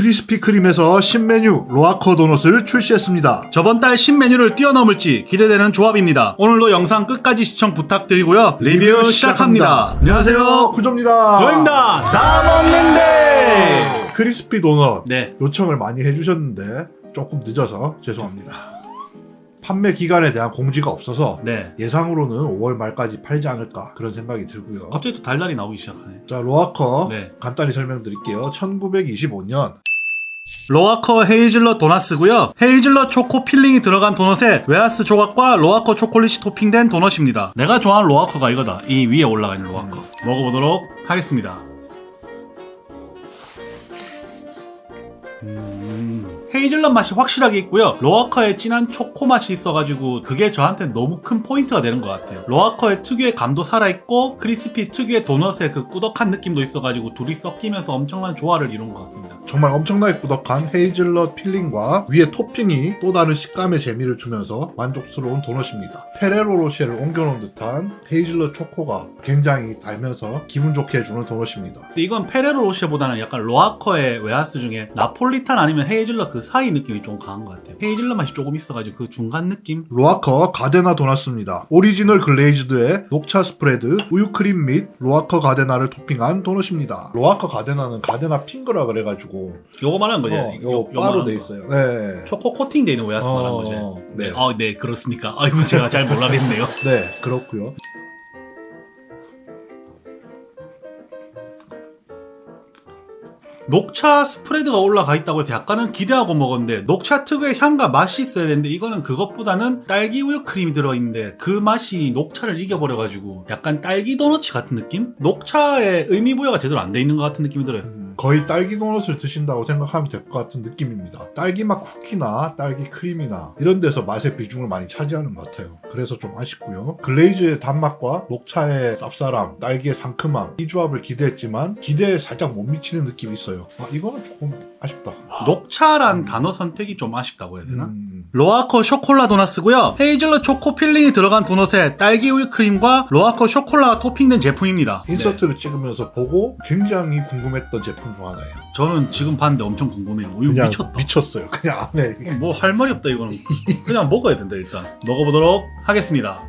크리스피 크림에서 신메뉴 로아커 도넛을 출시했습니다. 저번 달 신메뉴를 뛰어넘을지 기대되는 조합입니다. 오늘도 영상 끝까지 시청 부탁드리고요. 리뷰 시작합니다. 안녕하세요, 구조입니다. 저입니다. 다 먹는데. 크리스피 도넛 네. 요청을 많이 해주셨는데 조금 늦어서 죄송합니다. 판매 기간에 대한 공지가 없어서 네. 예상으로는 5월 말까지 팔지 않을까 그런 생각이 들고요. 갑자기 또 달달이 나오기 시작하네. 자, 로아커 네. 간단히 설명드릴게요. 1925년 로아커 헤이즐넛 도넛이고요. 헤이즐넛 초코 필링이 들어간 도넛에 웨하스 조각과 로아커 초콜릿이 토핑된 도넛입니다. 내가 좋아하는 로아커가 이거다. 이 위에 올라가 있는 로아커. 먹어보도록 하겠습니다. 음, 헤이즐넛 맛이 확실하게 있고요. 로아커의 진한 초코 맛이 있어가지고 그게 저한테 너무 큰 포인트가 되는 것 같아요. 로아커의 특유의 감도 살아있고 크리스피 특유의 도넛의 그 꾸덕한 느낌도 있어가지고 둘이 섞이면서 엄청난 조화를 이룬 것 같습니다. 정말 엄청나게 꾸덕한 헤이즐넛 필링과 위에 토핑이 또 다른 식감의 재미를 주면서 만족스러운 도넛입니다. 페레로 로쉐를 옮겨놓은 듯한 헤이즐넛 초코가 굉장히 달면서 기분 좋게 해주는 도넛입니다. 근데 이건 페레로 로쉐보다는 약간 로아커의 웨하스 중에 나폴리탄 아니면 헤이즐넛 그 사이 느낌이 좀 강한 것 같아요. 헤이즐넛 맛이 조금 있어가지고 그 중간 느낌? 로아커 가데나 도넛입니다. 오리지널 글레이즈드에 녹차 스프레드, 우유 크림 및 로아커 가데나를 토핑한 도넛입니다. 로아커 가데나는 가데나 핑거라 그래가지고 요거 말하는 거죠? 어, 요- 요요 바로 돼 거. 있어요. 네. 초코 코팅돼 있는 웨하스 어, 말한 거죠? 네. 아, 네, 그렇습니까? 아이고, 제가 잘 몰라겠네요. 네, 그렇고요. 녹차 스프레드가 올라가 있다고 해서 약간은 기대하고 먹었는데 녹차 특유의 향과 맛이 있어야 되는데 이거는 그것보다는 딸기 우유 크림이 들어있는데 그 맛이 녹차를 이겨버려가지고 약간 딸기 도너츠 같은 느낌? 녹차의 의미 부여가 제대로 안 돼 있는 것 같은 느낌이 들어요. 음, 거의 딸기 도넛을 드신다고 생각하면 될 것 같은 느낌입니다. 딸기 맛 쿠키나 딸기 크림이나 이런 데서 맛의 비중을 많이 차지하는 것 같아요. 그래서 좀 아쉽고요. 글레이즈의 단맛과 녹차의 쌉싸람, 딸기의 상큼함 이 조합을 기대했지만 기대에 살짝 못 미치는 느낌이 있어요. 아, 이거는 조금 아쉽다. 녹차란 단어 선택이 좀 아쉽다고 해야 되나? 음, 로아커 쇼콜라 도넛이고요. 헤이즐넛 초코 필링이 들어간 도넛에 딸기 우유 크림과 로아커 쇼콜라가 토핑된 제품입니다. 네. 인서트를 찍으면서 보고 굉장히 궁금했던 제품 중 하나예요. 저는 지금 봤는데 엄청 궁금해요. 이거 그냥 미쳤다. 미쳤어요. 그냥 안에 뭐 할 말이 없다 이거는 그냥 먹어야 된다 일단 먹어보도록 하겠습니다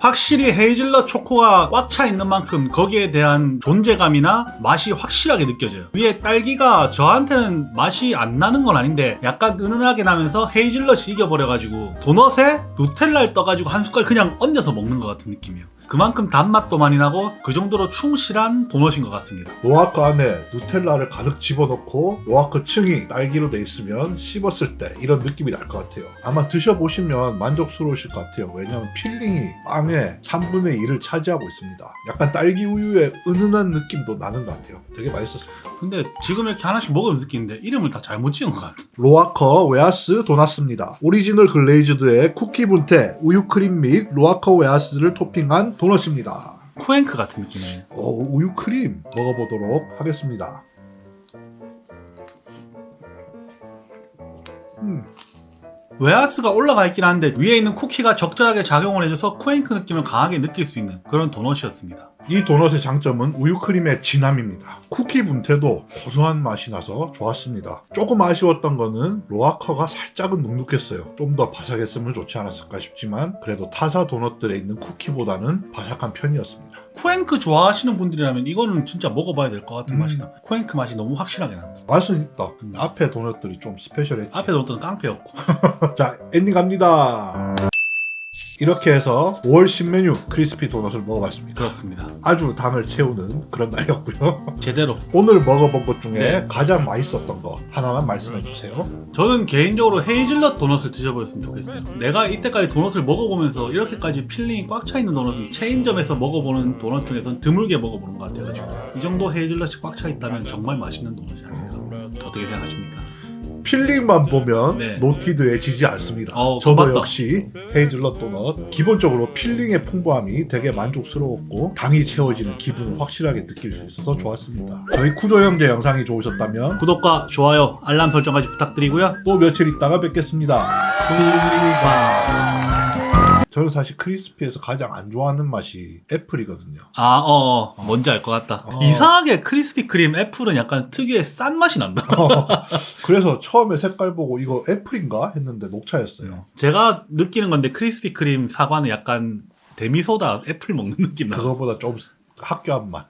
확실히 헤이즐넛 초코가 꽉 차 있는 만큼 거기에 대한 존재감이나 맛이 확실하게 느껴져요 위에 딸기가 저한테는 맛이 안 나는 건 아닌데 약간 은은하게 나면서 헤이즐넛이 이겨버려가지고 도넛에 누텔라를 떠가지고 한 숟갈 그냥 얹어서 먹는 것 같은 느낌이에요 그만큼 단맛도 많이 나고 그 정도로 충실한 도넛인 것 같습니다 로아커 안에 누텔라를 가득 집어넣고 로아커 층이 딸기로 돼 있으면 씹었을 때 이런 느낌이 날 것 같아요. 아마 드셔보시면 만족스러우실 것 같아요. 왜냐하면 필링이 빵의 3분의 1을 차지하고 있습니다. 약간 딸기 우유의 은은한 느낌도 나는 것 같아요. 되게 맛있었어요. 근데 지금 이렇게 하나씩 먹으면 느끼는데 이름을 다 잘못 지은 것 같아. 로아커 웨하스 도넛입니다. 오리지널 글레이즈드의 쿠키 분태, 우유 크림 및 로아커 웨하스를 토핑한 도넛입니다. 쿠앤크 같은 느낌이에요. 어, 우유 크림 먹어보도록 하겠습니다. 음, 웨하스가 올라가 있긴 한데 위에 있는 쿠키가 적절하게 작용을 해줘서 쿠앤크 느낌을 강하게 느낄 수 있는 그런 도넛이었습니다. 이 도넛의 장점은 우유 크림의 진함입니다. 쿠키 분태도 고소한 맛이 나서 좋았습니다. 조금 아쉬웠던 거는 로아커가 살짝은 눅눅했어요. 좀 더 바삭했으면 좋지 않았을까 싶지만 그래도 타사 도넛들에 있는 쿠키보다는 바삭한 편이었습니다. 쿠앤크 좋아하시는 분들이라면 이거는 진짜 먹어봐야 될 것 같은 음. 맛이다. 쿠앤크 맛이 너무 확실하게 난다. 맛은 있다. 음. 앞에 도넛들이 좀 스페셜했지. 앞에 도넛은 깡패였고. 자, 엔딩 갑니다. 이렇게 해서 5월 신메뉴 크리스피 도넛을 먹어봤습니다. 그렇습니다. 아주 당을 채우는 그런 날이었고요. 제대로. 오늘 먹어본 것 중에 네. 가장 맛있었던 거 하나만 말씀해 주세요. 저는 개인적으로 헤이즐넛 도넛을 드셔보셨으면 좋겠어요. 내가 이때까지 도넛을 먹어보면서 이렇게까지 필링이 꽉 차 있는 도넛은 체인점에서 먹어보는 도넛 중에선 드물게 먹어보는 것 같아가지고 이 정도 헤이즐넛이 꽉 차 있다면 정말 맛있는 도넛이 아닐까. 어떻게 생각하십니까? 필링만 보면 네. 노티드에 지지 않습니다. 어, 저도 고맙다. 역시 헤이즐넛 도넛 기본적으로 필링의 풍부함이 되게 만족스러웠고 당이 채워지는 기분을 확실하게 느낄 수 있어서 좋았습니다. 저희 쿠조 형제 영상이 좋으셨다면 구독과 좋아요, 알람 설정까지 부탁드리고요. 또 며칠 있다가 뵙겠습니다. 수고하 저는 사실 크리스피에서 가장 안 좋아하는 맛이 애플이거든요. 아, 어, 어, 뭔지 알 것 같다. 어. 이상하게 크리스피 크림 애플은 약간 특유의 싼 맛이 난다. 그래서 처음에 색깔 보고 이거 애플인가 했는데 녹차였어요. 제가 느끼는 건데 크리스피 크림 사과는 약간 데미소다 애플 먹는 느낌 나. 그거보다 좀 학교한 맛.